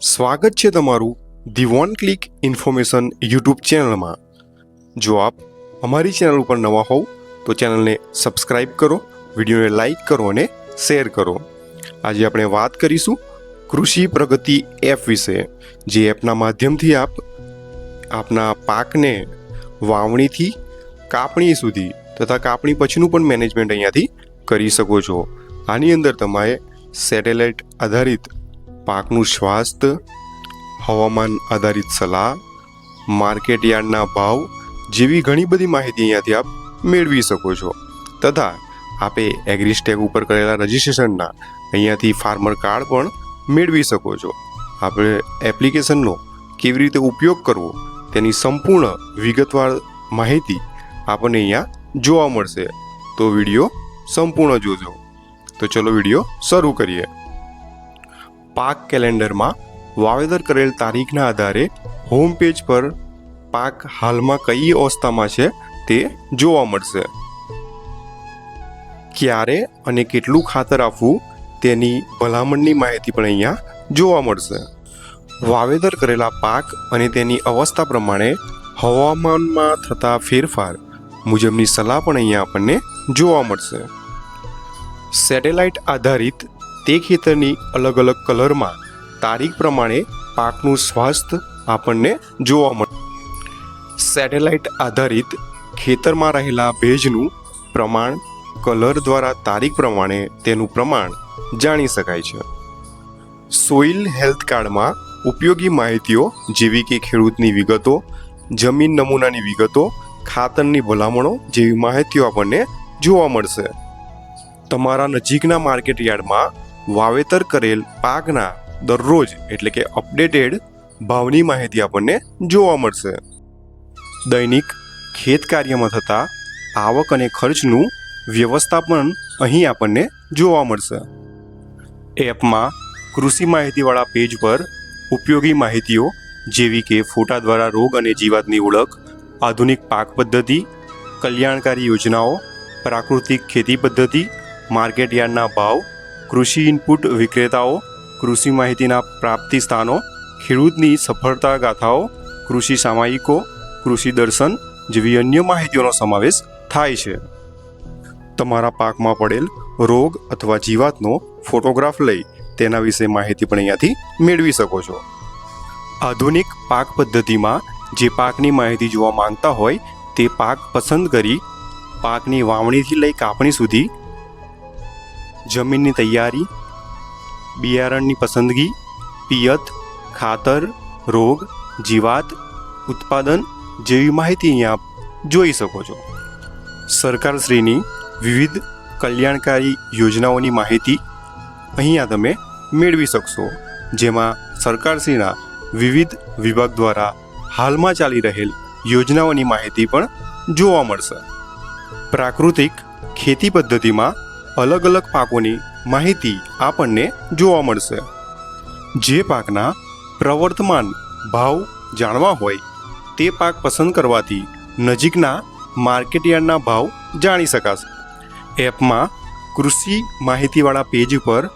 સ્વાગત છે તમારું the one click information YouTube ચેનલમાં. જો આપ અમારી ચેનલ ઉપર નવા હોવ, તો ચેનલને સબસ્ક્રાઇબ કરો, વિડીયોને લાઈક કરો અને શેર કરો. આજે આપણે વાત કરીશું કૃષિ પ્રગતિ એપ વિશે, જે એપના માધ્યમથી આપ આપના પાકને વાવણીથી કાપણી સુધી તથા કાપણી પછીનું પણ મેનેજમેન્ટ અહીંયાથી કરી શકો છો. આની અંદર તમારે સેટેલાઇટ આધારિત પાકનું સ્વાસ્થ્ય, હવામાન આધારિત સલાહ, માર્કેટ યાર્ડના ભાવ જેવી ઘણી બધી માહિતી અહીંયાથી આપ મેળવી શકો છો. તથા આપે એગ્રીસ્ટેક ઉપર કરેલા રજિસ્ટ્રેશનના અહીંયાથી ફાર્મર કાર્ડ પણ મેળવી શકો છો. આપણે એપ્લિકેશનનો કેવી રીતે ઉપયોગ કરવો તેની સંપૂર્ણ વિગતવાર માહિતી આપણને અહીંયા જોવા મળશે. તો વીડિયો સંપૂર્ણ જોજો. તો ચલો વીડિયો શરૂ કરીએ. પાક કેલેન્ડરમાં વાવેતર કરેલ તારીખના આધારે હોમ પેજ પર પાક હાલમાં કઈ અવસ્થામાં છે તે જોવા મળશે. ક્યારે અને કેટલું ખાતર આપવું તેની ભલામણની માહિતી પણ અહીંયા જોવા મળશે. વાવેતર કરેલા પાક અને તેની અવસ્થા પ્રમાણે હવામાનમાં થતા ફેરફાર મુજબની સલાહ પણ અહીંયા આપણને જોવા મળશે. સેટેલાઇટ આધારિત તે ખેતરની અલગ અલગ કલરમાં તારીખ પ્રમાણે પાકનું સ્વાસ્થ્ય આપણને જોવા મળે. સેટેલાઇટ આધારિત ખેતરમાં રહેલા ભેજનું પ્રમાણ કલર દ્વારા તારીખ પ્રમાણે તેનું પ્રમાણ જાણી શકાય છે. સોઇલ હેલ્થ કાર્ડમાં ઉપયોગી માહિતીઓ જેવી કે ખેડૂતની વિગતો, જમીન નમૂનાની વિગતો, ખાતરની ભલામણો જેવી માહિતીઓ આપણને જોવા મળશે. તમારા નજીકના માર્કેટ યાર્ડમાં વાવેતર કરેલ પાકના દરરોજ એટલે કે અપડેટેડ ભાવની માહિતી આપણને જોવા મળશે. દૈનિક ખેત કાર્યમાં થતા આવક અને ખર્ચનું વ્યવસ્થાપન અહીં આપણને જોવા મળશે. એપમાં કૃષિ માહિતીવાળા પેજ પર ઉપયોગી માહિતીઓ જેવી કે ફોટા દ્વારા રોગ અને જીવાતની ઓળખ, આધુનિક પાક પદ્ધતિ, કલ્યાણકારી યોજનાઓ, પ્રાકૃતિક ખેતી પદ્ધતિ માર્કેટ યાર્ડના ભાવ કૃષિ ઇનપુટ વિક્રેતાઓ, કૃષિ માહિતીના પ્રાપ્તિ સ્થાનો, ખેડૂતની સફળતા ગાથાઓ, કૃષિ સામાયિકો, કૃષિ દર્શન જેવી અન્ય માહિતીઓનો સમાવેશ થાય છે. તમારા પાકમાં પડેલ રોગ અથવા જીવાતનો ફોટોગ્રાફ લઈ તેના વિશે માહિતી પણ અહીંયાથી મેળવી શકો છો. આધુનિક પાક પદ્ધતિમાં જે પાકની માહિતી જોવા માંગતા હોય તે પાક પસંદ કરી પાકની વાવણીથી લઈ કાપણી સુધી જમીનની તૈયારી, બિયારણની પસંદગી, પિયત, ખાતર, રોગ, જીવાત, ઉત્પાદન જેવી માહિતી અહીંયા આપ જોઈ શકો છો. સરકારશ્રીની વિવિધ કલ્યાણકારી યોજનાઓની માહિતી અહીંયા તમે મેળવી શકશો, જેમાં સરકારશ્રીના વિવિધ વિભાગ દ્વારા હાલમાં ચાલી રહેલ યોજનાઓની માહિતી પણ જોવા મળશે. પ્રાકૃતિક ખેતી પદ્ધતિમાં અલગ અલગ પાકોની માહિતી આપણને જોવા મળશે. જે પાકના પ્રવર્તમાન ભાવ જાણવા હોય, તે પાક પસંદ કરવાથી નજીકના માર્કેટ યાર્ડના ભાવ જાણી શકાશે. એપમાં કૃષિ માહિતીવાળા પેજ પર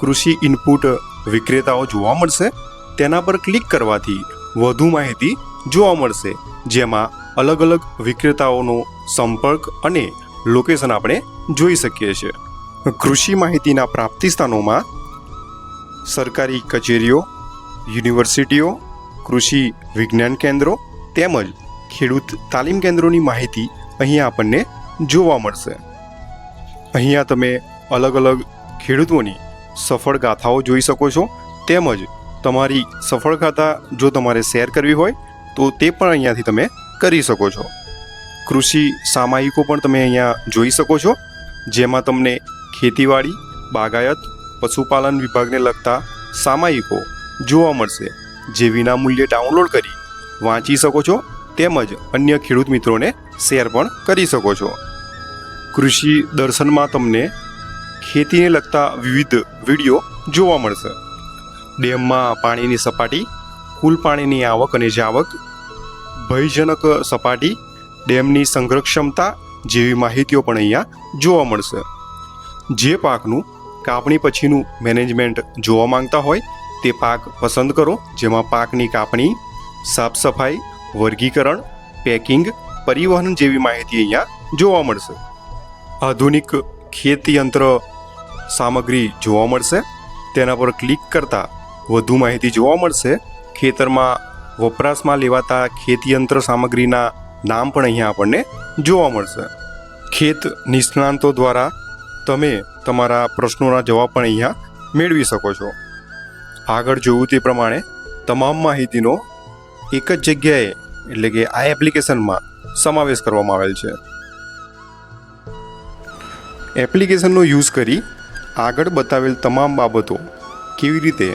કૃષિ ઇનપુટ વિક્રેતાઓ જોવા મળશે. તેના પર ક્લિક કરવાથી વધુ માહિતી જોવા મળશે. જેમાં અલગ અલગ વિક્રેતાઓનો સંપર્ક અને લોકેશન આપણે જોઈ શકીએ છીએ. કૃષિ માહિતીના પ્રાપ્તિ સ્થાનોમાં સરકારી કચેરીઓ, યુનિવર્સિટીઓ, કૃષિ વિજ્ઞાન કેન્દ્રો તેમજ ખેડૂત તાલીમ કેન્દ્રોની માહિતી અહીંયા આપણને જોવા મળશે. અહીંયા તમે અલગ અલગ ખેડૂતોની સફળ ગાથાઓ જોઈ શકો છો તેમજ તમારી સફળ ગાથા જો તમારે શેર કરવી હોય તો તે પણ અહીંયાથી તમે કરી શકો છો. કૃષિ સામાયિકો પણ તમે અહીંયા જોઈ શકો છો જેમાં તમને ખેતીવાડી, બાગાયત, પશુપાલન વિભાગને લગતા સામાયિકો જોવા મળશે. જે વિનામૂલ્યે ડાઉનલોડ કરી વાંચી શકો છો તેમજ અન્ય ખેડૂત મિત્રોને શેર પણ કરી શકો છો. કૃષિ દર્શનમાં તમને ખેતીને લગતા વિવિધ વીડિયો જોવા મળશે. ડેમમાં પાણીની સપાટી, કુલ પાણીની આવક અને જાવક, ભયજનક સપાટી, ડેમની સંગ્રહ ક્ષમતા જેવી માહિતીઓ પણ અહીંયા જોવા મળશે. જે પાકનું કાપણી પછીનું મેનેજમેન્ટ જોવા માંગતા હોય તે પાક પસંદ કરો, જેમાં પાકની કાપણી, સાફ સફાઈ, વર્ગીકરણ, પેકિંગ, પરિવહન જેવી માહિતી અહીંયા જોવા મળશે. આધુનિક ખેતયંત્ર સામગ્રી જોવા મળશે. તેના પર ક્લિક કરતાં વધુ માહિતી જોવા મળશે. ખેતરમાં વપરાશમાં લેવાતા ખેતયંત્ર સામગ્રીના નામ પણ અહીંયા આપણને જોવા મળશે. ખેત નિષ્ણાંતો દ્વારા તમે તમારા પ્રશ્નોના જવાબ પણ અહીંયા મેળવી શકો છો. આગળ જોયું તે પ્રમાણે તમામ માહિતીનો એક જ જગ્યાએ, એટલે કે આ એપ્લિકેશનમાં સમાવેશ કરવામાં આવેલ છે. એપ્લિકેશનનો યુઝ કરી આગળ બતાવેલ તમામ બાબતો કેવી રીતે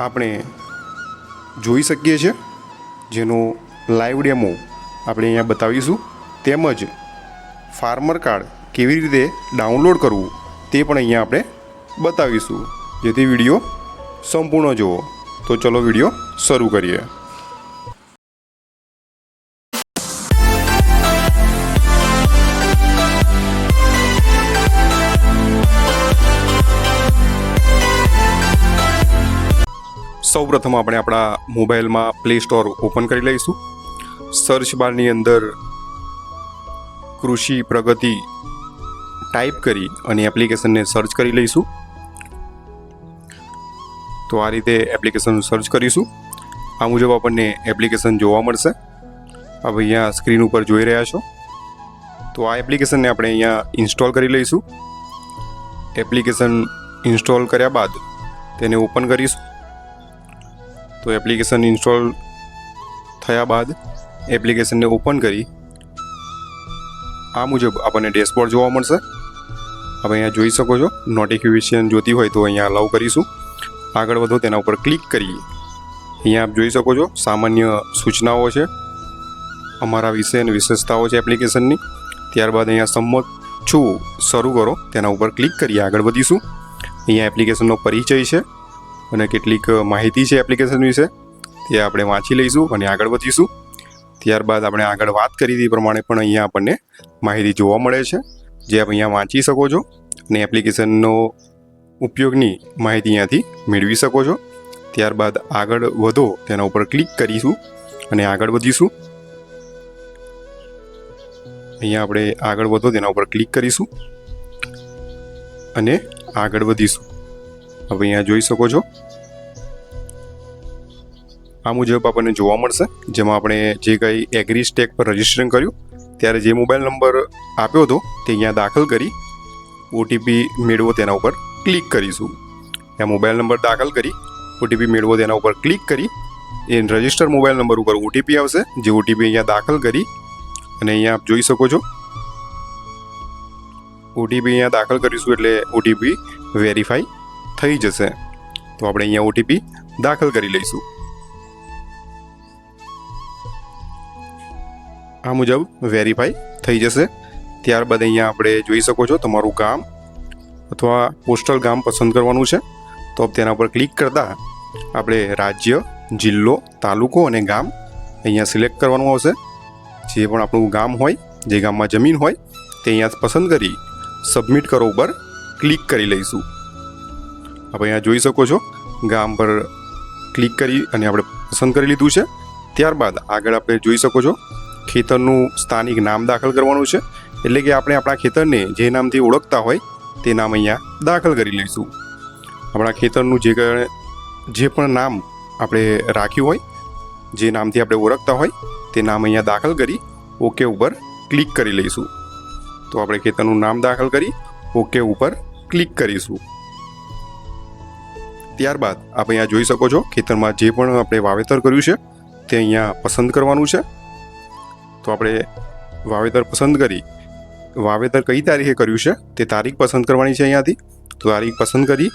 આપણે જોઈ શકીએ છીએ? જેનો લાઈવ ડેમો આપણે અહીંયા બતાવીશું. તેમજ ફાર્મર કાર્ડ કેવી રીતે ડાઉનલોડ કરવું તે પણ અહીંયા આપણે બતાવીશું. જેથી વીડિયો સંપૂર્ણ જુઓ. તો ચલો વીડિયો શરૂ કરીએ. સૌપ્રથમ આપણે આપણા મોબાઈલમાં પ્લે સ્ટોર ઓપન કરી લઈશું. સર્ચ બારની અંદર કૃષિ પ્રગતિ ટાઈપ કરી અને એપ્લિકેશનને સર્ચ કરી લઈશું. તો આ રીતે એપ્લિકેશન સર્ચ કરીશું. આ મુજબ આપણને એપ્લિકેશન જોવા મળશે. હવે અહીંયા સ્ક્રીન ઉપર જોઈ રહ્યા છો. તો આ એપ્લિકેશનને આપણે અહીંયા ઇન્સ્ટોલ કરી લઈશું. એપ્લિકેશન ઇન્સ્ટોલ કર્યા બાદ તેને ઓપન કરીશું. તો એપ્લિકેશન ઇન્સ્ટોલ થયા બાદ એપ્લિકેશનને ઓપન કરી આ મુજબ આપણને ડેશબોર્ડ જોવા મળશે. હવે અહીંયા જોઈ શકો છો નોટિફિકેશન જોતી હોય તો અહીંયા અલાઉ કરીશું. આગળ વધો, તેના ઉપર ક્લિક કરીએ. અહીંયા આપ જોઈ શકો છો, સામાન્ય સૂચનાઓ છે. અમારા વિષય અને વિશેષતાઓ છે એપ્લિકેશનની ત્યારબાદ અહીંયા સંમત છું, શરૂ કરો. તેના ઉપર ક્લિક કરીએ, આગળ વધીશું. અહીંયા એપ્લિકેશનનો પરિચય છે અને કેટલીક માહિતી છે એપ્લિકેશન વિશે. તે આપણે વાંચી લઈશું અને આગળ વધીશું. ત્યારબાદ આપણે આગળ વાત કરી હતી પ્રમાણે પણ અહીંયા આપણને માહિતી જોવા મળે છે. જે આપ અહીંયા વાંચી શકો છો અને એપ્લિકેશનનો ઉપયોગની માહિતી અહીંયાથી મેળવી શકો છો. ત્યારબાદ આગળ વધો, તેના ઉપર ક્લિક કરીશું અને આગળ વધીશું. અહીંયા આપણે આગળ વધો, તેના ઉપર ક્લિક કરીશું અને આગળ વધીશું. હવે અહીંયા જોઈ શકો છો. આ મુજબ આપણને જોવા મળશે. જેમાં આપણે જે કંઈ એગ્રી સ્ટેક પર રજીસ્ટ્રેશન કર્યું, ત્યારે જે મોબાઈલ નંબર આપ્યો હતો, તે અહીંયા દાખલ કરી ઓટીપી મેળવો તેના ઉપર ક્લિક કરીશું. ત્યાં મોબાઈલ નંબર દાખલ કરી ઓટીપી મેળવો તેના ઉપર ક્લિક કરી, એ રજિસ્ટર મોબાઈલ નંબર ઉપર ઓટીપી આવશે. જે ઓટીપી અહીંયા દાખલ કરી, અને અહીંયા આપ જોઈ શકો છો. ઓટીપી અહીંયા દાખલ કરીશું એટલે ઓટીપી વેરીફાઈ થઈ જશે. તો આપણે અહીંયા ઓટીપી દાખલ કરી લઈશું. આ મુજબ વેરીફાઈ થઈ જશે. ત્યારબાદ અહીંયા આપણે જોઈ શકો છો તમારું ગામ અથવા પોસ્ટલ ગામ પસંદ કરવાનું છે. તો તેના પર ક્લિક કરતાં આપણે રાજ્ય, જિલ્લો, તાલુકો અને ગામ અહીંયા સિલેક્ટ કરવાનું આવશે. જે પણ આપણું ગામ હોય, જે ગામમાં જમીન હોય, તે અહીંયા પસંદ કરી સબમિટ કરો ઉપર ક્લિક કરી લઈશું. આપણે અહીંયા જોઈ શકો છો ગામ પર ક્લિક કરી અને આપણે પસંદ કરી લીધું છે. ત્યારબાદ આગળ આપણે જોઈ શકો છો ખેતરનું સ્થાનિક નામ દાખલ કરવાનું છે. એટલે કે આપણે આપણા ખેતરને જે નામથી ઓળખતા હોય તે નામ અહીંયા દાખલ કરી લઈશું. આપણા ખેતરનું જે જે પણ નામ આપણે રાખ્યું હોય, જે નામથી આપણે ઓળખતા હોય, તે નામ અહીંયા દાખલ કરી ઓકે ઉપર ક્લિક કરી લઈશું. તો આપણે ખેતરનું નામ દાખલ કરી ઓકે ઉપર ક્લિક કરીશું. ત્યારબાદ આપ અહીંયા જોઈ શકો છો, ખેતરમાં જે પણ આપણે વાવેતર કર્યું છે, તે અહીંયા પસંદ કરવાનું છે. તો આપણે વાવેતર પસંદ કરી. વાવેતર કઈ તારીખે કર્યું છે? તે તારીખ પસંદ કરવાની છે અહીંયાથી. તો તારીખ પસંદ કરી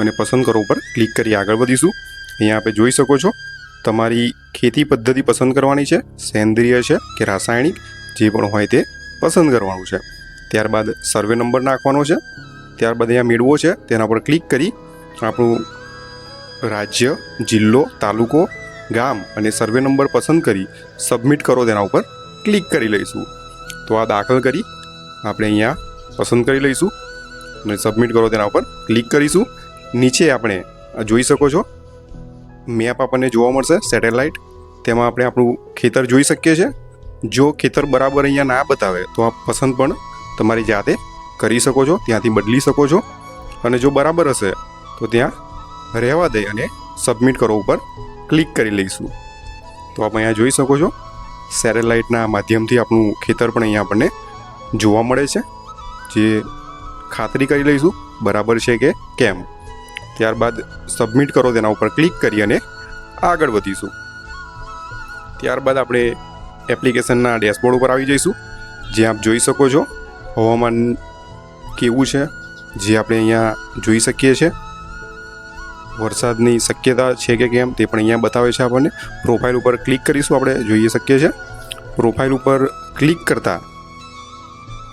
અને પસંદ કરો ઉપર ક્લિક કરી આગળ વધીશું. અહીંયા આપણે જોઈ શકો છો, તમારી ખેતી પદ્ધતિ પસંદ કરવાની છે, સેન્દ્રિય છે કે રાસાયણિક, જે પણ હોય તે પસંદ કરવાનું છે. ત્યારબાદ સર્વે નંબર નાખવાનો છે. ત્યારબાદ અહીંયા મેળવો છે. તેના પર ક્લિક કરી આપણું રાજ્ય, જિલ્લો, તાલુકો ગામ અને સર્વે નંબર પસંદ કરી સબમિટ કરો તેના ઉપર ક્લિક કરી લઈશું. તો આ દાખલ કરી આપણે અહીંયા પસંદ કરી લઈશું અને સબમિટ કરો તેના ઉપર ક્લિક કરીશું. નીચે આપણે આ જોઈ શકો છો મેપ આપણને જોવા મળશે સેટેલાઇટ તેમાં આપણે આપણું ખેતર જોઈ શકીએ છીએ. જો ખેતર બરાબર અહીંયા ના બતાવે તો આપ પસંદ પણ તમારી જાતે કરી શકો છો, ત્યાંથી બદલી શકો છો. અને જો બરાબર હશે તો ત્યાં રહેવા દઈ અને સબમિટ કરો ઉપર ક્લિક કરી લઈશું. તો આપ અહીંયા જોઈ શકો છો, સેટેલાઇટના માધ્યમથી આપણું ખેતર પણ અહીંયા આપણને જોવા મળે છે. જે ખાતરી કરી લઈશું, બરાબર છે કે કેમ? ત્યારબાદ સબમિટ કરો તેના ઉપર ક્લિક કરી અને આગળ વધીશું. ત્યારબાદ આપણે એપ્લિકેશનના ડેશબોર્ડ ઉપર આવી જઈશું. જે આપ જોઈ શકો છો, હવામાન કેવું છે, જે આપણે અહીંયા જોઈ શકીએ છીએ. વરસાદની શક્યતા છે કે કેમ તે પણ અહીંયા બતાવે છે આપણને. પ્રોફાઇલ ઉપર ક્લિક કરીશું, આપણે જોઈ શકીએ છીએ. પ્રોફાઇલ ઉપર ક્લિક કરતાં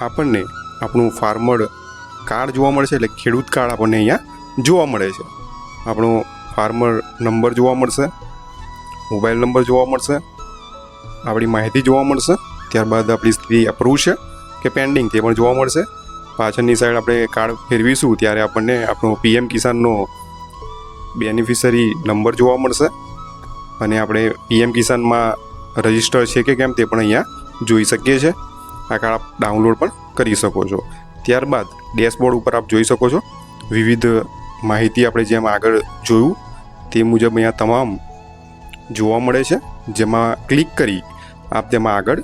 આપણને આપણું ફાર્મર કાર્ડ જોવા મળશે, એટલે ખેડૂત કાર્ડ આપણને અહીંયા જોવા મળે છે. આપણો ફાર્મર નંબર જોવા મળશે મોબાઈલ નંબર જોવા મળશે, આપણી માહિતી જોવા મળશે. ત્યારબાદ આપણી સ્થિતિ અપ્રૂવ છે કે પેન્ડિંગ તે પણ જોવા મળશે. પાછળની સાઈડ આપણે કાર્ડ ફેરવીશું, ત્યારે આપણને આપણો પીએમ કિસાનનો બેનિફિશરી નંબર જોવા મળશે. અને આપણે પીએમ કિસાનમાં રજિસ્ટર છે કે કેમ તે પણ અહીંયા જોઈ શકીએ છીએ. આ કાર્ડ આપ ડાઉનલોડ પણ કરી શકો છો. ત્યારબાદ ડેશબોર્ડ ઉપર આપ જોઈ શકો છો. વિવિધ માહિતી આપણે જેમ આગળ જોયું, તે મુજબ અહીંયા તમામ જોવા મળે છે. જેમાં ક્લિક કરી આપ તેમાં આગળ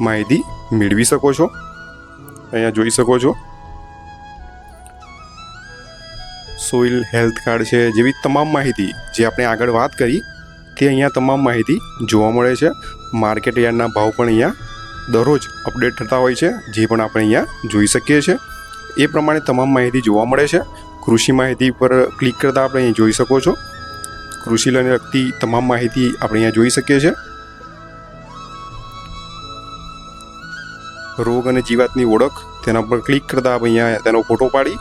માહિતી મેળવી શકો છો. અહીંયા જોઈ શકો છો. સોઇલ હેલ્થ કાર્ડ છે, જેવી તમામ માહિતી જે આપણે આગળ વાત કરી, તે અહીંયા તમામ માહિતી જોવા મળે છે. માર્કેટ યાર્ડના ભાવ પણ અહીંયા દરરોજ અપડેટ થતા હોય છે, જે પણ આપણે અહીંયા જોઈ શકીએ છીએ. એ પ્રમાણે તમામ માહિતી જોવા મળે છે. કૃષિ માહિતી પર ક્લિક કરતાં આપણે અહીં જોઈ શકો છો. કૃષિને લગતી તમામ માહિતી આપણે અહીંયા જોઈ શકીએ છીએ. રોગ અને જીવાતની ઓળખ તેના પર ક્લિક કરતાં આપણે અહીંયા તેનો ફોટો પાડી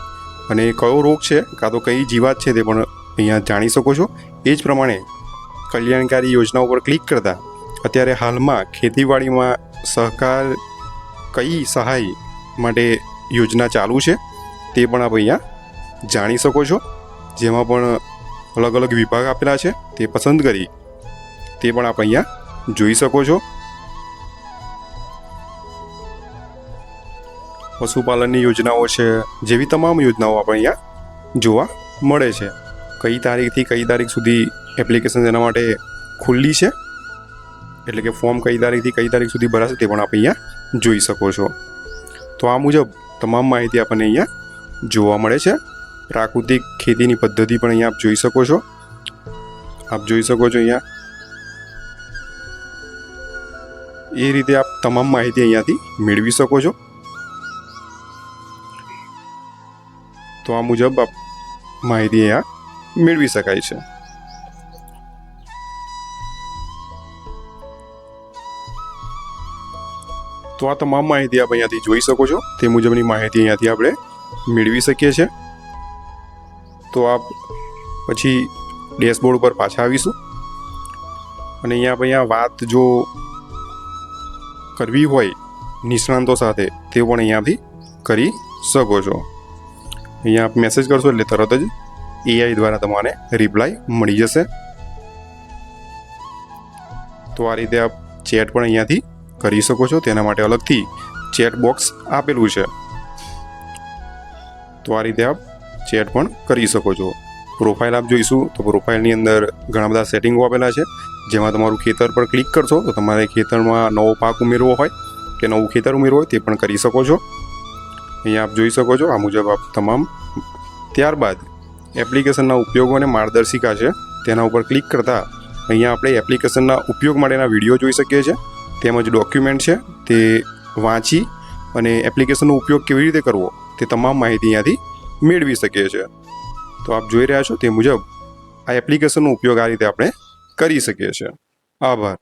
અને કયો રોગ છે, કાં તો કઈ જીવાત છે તે પણ અહીંયા જાણી શકો છો. એ જ પ્રમાણે કલ્યાણકારી યોજના ઉપર ક્લિક કરતાં અત્યારે હાલમાં ખેતીવાડીમાં સહકાર કઈ સહાય માટે યોજના ચાલુ છે તે પણ આપ અહીંયા જાણી શકો છો. જેમાં પણ અલગ અલગ વિભાગ આપેલા છે તે પસંદ કરી તે પણ આપ અહીંયા જોઈ શકો છો. પશુપાલનની યોજનાઓ છે, જેવી તમામ યોજનાઓ આપણે અહીંયા જોવા મળે છે. કઈ તારીખથી કઈ તારીખ સુધી એપ્લિકેશન એના માટે ખુલ્લી છે? એટલે કે ફોર્મ કઈ તારીખથી કઈ તારીખ સુધી ભરાશે તે પણ આપણે અહીંયા જોઈ શકો છો. તો આ મુજબ તમામ માહિતી આપણને અહીંયા જોવા મળે છે. પ્રાકૃતિક ખેતીની પદ્ધતિ પણ અહીંયા આપ જોઈ શકો છો. આપ જોઈ શકો છો અહીંયા. એ રીતે આપ તમામ માહિતી અહીંયાથી મેળવી શકો છો. તો આ મુજબ માહિતી અહીંયા મેળવી શકાય છે. તો આ તમામ માહિતી આપ અહીંયાથી જોઈ શકો છો. તે મુજબની માહિતી અહીંયાથી આપણે મેળવી શકીએ છીએ. તો આપ પછી ડેશબોર્ડ ઉપર પાછા આવીશું. અને અહીંયા અહીંયા વાત જો કરવી હોય નિષ્ણાંતો સાથે, તે પણ અહીંયાથી કરી શકો છો. અહીંયા આપ મેસેજ કરશો એટલે તરત જ એઆઈ દ્વારા તમારે રિપ્લાય મળી જશે. તો આ રીતે આપ ચેટ પણ અહીંયાથી કરી શકો છો. તેના માટે અલગથી ચેટ બોક્સ આપેલું છે. તો આ રીતે આપ ચેટ પણ કરી શકો છો. પ્રોફાઇલ આપ જોઈશું તો પ્રોફાઇલની અંદર ઘણા બધા સેટિંગો આપેલા છે. જેમાં તમારું ખેતર પર ક્લિક કરશો તો તમારે ખેતરમાં નવો પાક ઉમેરવો હોય કે નવું ખેતર ઉમેરવું હોય તે પણ કરી શકો છો. અહીંયા આપ જોઈ શકો છો, આ મુજબ આપ તમામ ત્યારબાદ એપ્લિકેશનના ઉપયોગો અને માર્ગદર્શિકા છે, તેના ઉપર ક્લિક કરતાં અહીંયા આપણે એપ્લિકેશનના ઉપયોગ માટેના વીડિયો જોઈ શકીએ છીએ, તેમજ ડોક્યુમેન્ટ છે, તે વાંચી અને એપ્લિકેશનનો ઉપયોગ કેવી રીતે કરવો, તે તમામ માહિતી અહીંયાથી મેળવી શકીએ છીએ. તો આપ જોઈ રહ્યા છો, તે મુજબ આ એપ્લિકેશનનો ઉપયોગ આ રીતે આપણે કરી શકીએ છીએ. આભાર.